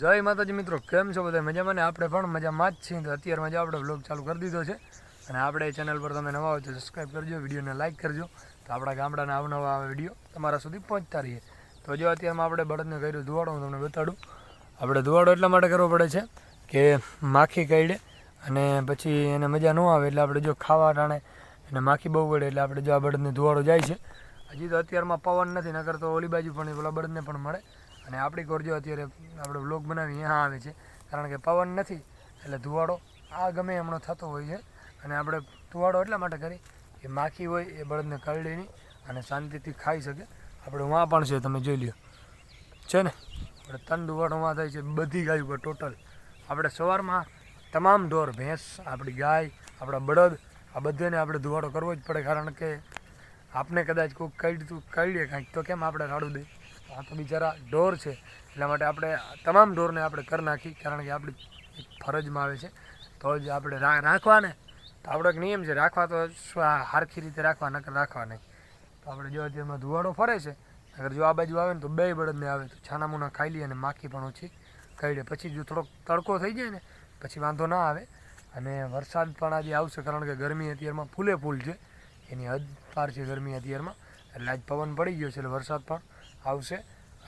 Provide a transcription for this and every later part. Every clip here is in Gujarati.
જય માતાજી મિત્રો, કેમ છો બધા? મજામાં ને? આપણે પણ મજામાં જ છીએ. તો અત્યારમાં જો આપણે બ્લોગ ચાલુ કરી દીધો છે. અને આપણે ચેનલ પર તમે નવા હોય તો સબસ્ક્રાઈબ કરજો, વિડીયોને લાઇક કરજો. તો આપણા ગામડાના અવનવા વીડિયો તમારા સુધી પહોંચતા રહીએ. તો જો અત્યારમાં આપણે બળદને કર્યું ધુવાડો, હું તમને બતાડું. આપણે ધુવાડો એટલા માટે કરવો પડે છે કે માખી કાઢે અને પછી એને મજા ન આવે એટલે આપણે જો ખાવા ટાણે એને માખી બહુ પડે એટલે આપણે જો આ બળદને ધુવાડો જાય છે. હજી તો અત્યારમાં પવન નથી, નકર તો ઓલી બાજુ પણ પેલા બળદને પણ મળે. અને આપણી કોરજો અત્યારે આપણે બ્લોગ બનાવી અહીંયા આવે છે. કારણ કે પવન નથી, એટલે ધુવાડો આ ગમે એમનો થતો હોય છે. અને આપણે ધુવાડો એટલા માટે કરી કે માખી હોય એ બળદને કરડીની અને શાંતિથી ખાઈ શકે. આપણે વાં પણ છે, તમે જોઈ લ્યો. છે ને? આપણે ત્રણ ધુવાડો વાં થાય છે, બધી ગાય ઉપર ટોટલ આપણે સવારમાં તમામ ઢોર, ભેંસ, આપણી ગાય, આપણા બળદ, આ બધાને આપણે ધુવાડો કરવો જ પડે. કારણ કે આપણે કદાચ કોઈક કઈડતું કઈડીએ કાંઈક, તો કેમ આપણે રાડું દઈએ? આ તો બિચારા ઢોર છે. એટલા માટે આપણે તમામ ઢોરને આપણે કરી નાખી, કારણ કે આપણી ફરજમાં આવે છે. તો જ આપણે રાખવા ને તો આપણો એક નિયમ છે, રાખવા તો હારખી રીતે રાખવા, નકર રાખવા નહીં. તો આપણે જો અત્યારમાં ધુવાડો ફરે છે અગર જો આ બાજુ આવે ને તો બે બળદને આવે. તો છાનામુના ખાઈ લઈએ અને માખી પણ ઓછી કરડે પછી જો થોડોક તડકો થઈ જાય ને, પછી વાંધો ના આવે. અને વરસાદ પણ આજે આવશે, કારણ કે ગરમી અત્યારમાં ફૂલે ફૂલ છે. એની હદ પાર છે ગરમી અત્યારમાં. એટલે આજ પવન પડી ગયો છે, એટલે વરસાદ પણ આવશે.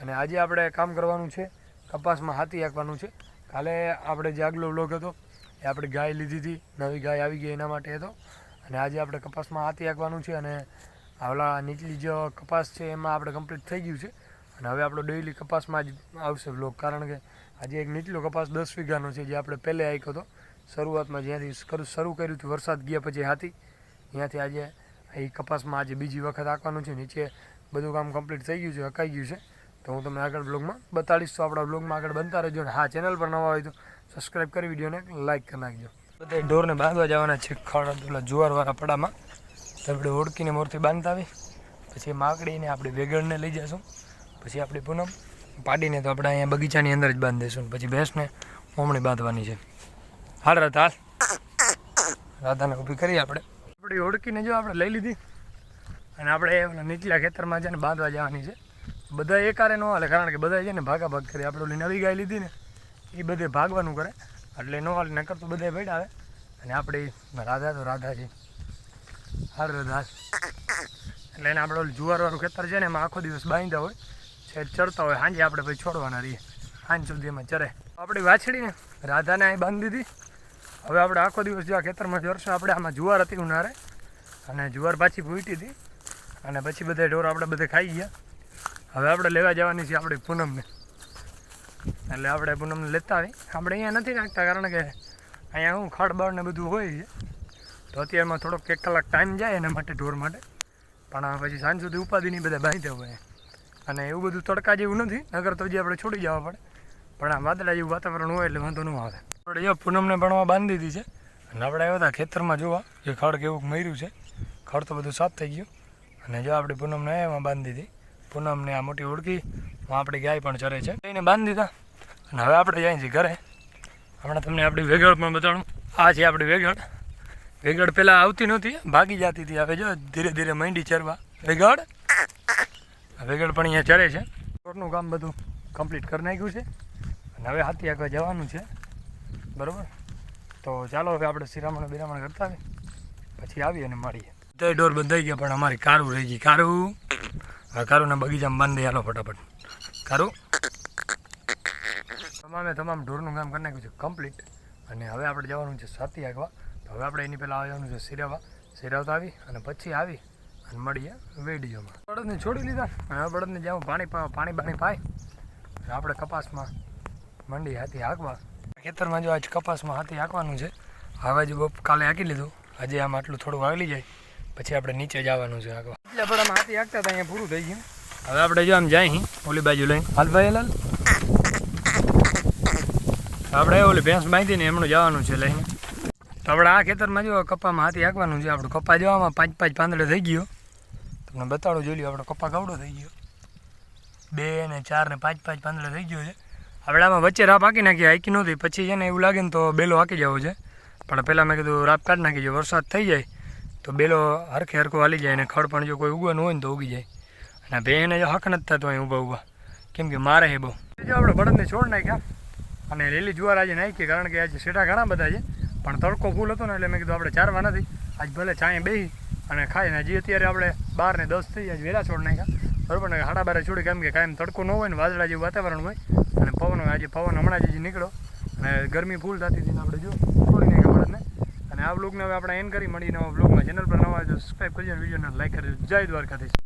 અને આજે આપણે કામ કરવાનું છે, કપાસમાં હાથી આંકવાનું છે. કાલે આપણે જે આગલો વ્લોગ હતો, એ આપણે ગાય લીધી હતી. નવી ગાય આવી ગઈ એના માટે હતો. અને આજે આપણે કપાસમાં હાથી હાંકવાનું છે અને આવલા નીચલી જે કપાસ છે, એમાં આપણે કમ્પ્લીટ થઈ ગયું છે. અને હવે આપણો ડેઈલી કપાસમાં જ આવશે વ્લોગ. કારણ કે આજે એક નીચલો કપાસ દસ વીઘાનો છે, જે આપણે પહેલે આંક્યો હતો. શરૂઆતમાં જ્યાંથી શરૂ કર્યું હતું વરસાદ ગયા પછી હાથી. ત્યાંથી આજે એ કપાસમાં આજે બીજી વખત આંકવાનું છે. નીચે બધું કામ કમ્પ્લીટ થઈ ગયું છે, હકાઈ ગયું છે. તો હું તમને આગળ બ્લોગમાં બતાડીશ. તો આપણા બ્લોગમાં આગળ બનતા રહેજો અને હા ચેનલ પર નવા હોય તો સબસ્ક્રાઈબ કરી વિડીયોને લાઇક કરી નાખજો. બધા ઢોરને બાંધવા જવાના છે ખડ પેલા જુવારવાળા પડામાં. તો ઓળખીને મોરથી બાંધતા આવી પછી માકડીને આપણે વેગણને લઈ જઈશું. પછી આપણી પૂનમ પાડીને તો આપણે અહીંયા બગીચાની અંદર જ બાંધી દઈશું પછી ભેંસને મોમણી બાંધવાની છે. હાલ રાધા, હાલ. રાધાને ઊભી કરી આપણે. આપણી ઓળખીને જો આપણે લઈ લીધી. અને આપણે નીચલા ખેતરમાં છે ને બાંધવા જવાની છે. બધા એકારે ન હાલે, કારણ કે બધા છે ને ભાગા ભાગ કરે. આપણે ઓલી નવી ગાય લીધી ને એ બધે ભાગવાનું કરે. એટલે ન હાલે, નકર તો બધા ભેટ આવે. અને આપણે રાધા તો રાધા છે. હાર રાધા એટલે એને આપણે ઓલું જુવારવાળું ખેતર છે ને, એમાં આખો દિવસ બાંધ્યા હોય. છે ચડતા હોય. સાંજે આપણે પછી છોડવાના રહીએ. સાંજ સુધી એમાં ચરે આપણી વાછડીને રાધાને અહીં બાંધી દીધી. હવે આપણે આખો દિવસ જે આ ખેતરમાં જરશું આપણે આમાં જુવાર હતી ઉનારે અને જુવાર પાછી ભૂટી હતી. અને પછી બધા ઢોર આપણે બધે ખાઈ ગયા. હવે આપણે લેવા જવાની છે આપણી પૂનમને. એટલે આપણે પૂનમને લેતા આવી. આપણે અહીંયા નથી નાખતા કારણ કે અહીંયા હું ખડબડ ને બધું હોય છે. તો અત્યારમાં થોડોક એક કલાક ટાઈમ જાય એના માટે, ઢોર માટે. પણ પછી સાંજ સુધી ઉપાધિની બધા બાંધ્યા હોય. અને એવું બધું તડકા જેવું નથી નગર તો જે આપણે છોડી જવા પડે. પણ આ વાદળા જેવું વાતાવરણ હોય એટલે વાંધો ન આવે. આપણે પૂનમને ભણવા બાંધી દીધી છે. અને આપણે આવ્યા હતા ખેતરમાં જોવા કે ખડ કેવું મર્યું છે. ખડ તો બધું સાફ થઈ ગયું. અને જો આપણી પૂનમને એમાં બાંધી દીધી પૂનમને આ મોટી ઓળખી આપણી ગાય પણ ચરે છે. એને બાંધી દીધા. અને હવે આપણે જાય છીએ ઘરે. હમણાં તમને આપણી વેગળ પણ બતાડું. આ છે આપણી વેગળ. વેગળ પહેલાં આવતી નહોતી, ભાગી જતી હતી. હવે જો ધીરે ધીરે મંડી ચરવા. વેગળ? વેગળ પણ અહીંયા ચરે છે. રોડનું કામ બધું કમ્પ્લીટ કરી નાખ્યું છે. અને હવે હાથી આગળ જવાનું છે. બરાબર? તો ચાલો હવે આપણે શિરામણ બિરામણ કરતા આવીએ. પછી આવીએ અને મળીએ. તે ડોર બંધાઈ ગયા, પણ અમારી કારું રહી ગઈ. કારું? હવે કારુંના બગીચામાં બંધ હાલો ફટાફટ. કારું? તમામે તમામ ઢોરનું કામ કરી નાખ્યું છે કમ્પ્લીટ અને હવે આપણે જવાનું છે સાતી આગવા. તો હવે આપણે એની પહેલાં આવવાનું છે સિરાવા સિરાવતા આવી અને પછી આવી અને મળીએ વેડીઓમાં બળદને છોડી લીધા. અને બળદને જ્યાં પાણી પાણી પાણી પાય આપણે કપાસમાં મંડી હાથી હાંકવા. ખેતરમાં જો આજ કપાસમાં હાથી હાંકવાનું છે, હવે જ કાલે હાંકી લીધું. આજે આમ આટલું થોડું વાગલી જાય. પછી આપણે નીચે જવાનું છે આગળ. એટલે આપણે આમ હાથી હાંકતા હતા અહીંયા પૂરું થઈ ગયું. હવે આપણે જો આમ જાય ઓલી બાજુ લઈને. હાલ ભાઈ લાલ આપણે ઓલી ભેંસ બાંધીને એમનું જવાનું છે લઈને. તો આપણે આ ખેતરમાં જો કપામાં હાથી હાંકવાનું છે આપણું કપા જોવામાં પાંચ પાંચ પાંદડે થઈ ગયો. તમને બતાડો જોઈ લ્યો આપણો કપા ગવડો થઈ ગયો. બે ને ચાર ને પાંચ પાંચ પાંદડે થઈ ગયો છે. આપણે આમાં વચ્ચે રાપ હાંકી નાખી હાંકી નહોતી પછી છે ને એવું લાગે ને તો બેલો હાંકી જવો છે. પણ પહેલાં મેં કીધું રાપ કાઢી નાખી જો વરસાદ થઈ જાય તો બેલો હરખે હરખો હાલી જાય ને ખડ પણ જો કોઈ ઉગવાનું હોય ને તો ઉગી જાય. અને ભેને જો હક નથી થતો અહીં ઊભા ઊભા. કેમ કે મારે હે બહુ. જો આપણે બળદને છોડ નાખ્યા અને લીલી જુવાર આજે નાખી કારણ કે આજે સેટા ઘણા બધા છે. પણ તડકો ફૂલ હતો ને એટલે મેં કીધું આપણે ચારવા નથી. આજ ભલે ચાય બેસી અને ખાઈને હજી અત્યારે આપણે બાર ને દસ થઈ આજ વેલા છોડ નાખ્યા. બરોબર ને હાડા બારે છોડી કેમ કે કાયમ તડકો ન હોય ને વાદળા જેવું વાતાવરણ હોય. અને પવન, આજે પવન હમણાં જ નીકળ્યો. અને ગરમી ફૂલ થતી હતી આપણે જો બળદને અને આ બ્લોગને હવે આપણે એન કરી. મળીને નવા બ્લોગમાં ચેનલ પર નવા સબસ્ક્રાઈબ કરજો વિડીયોને લાઈક કરજો. જય દ્વારકાધીશ.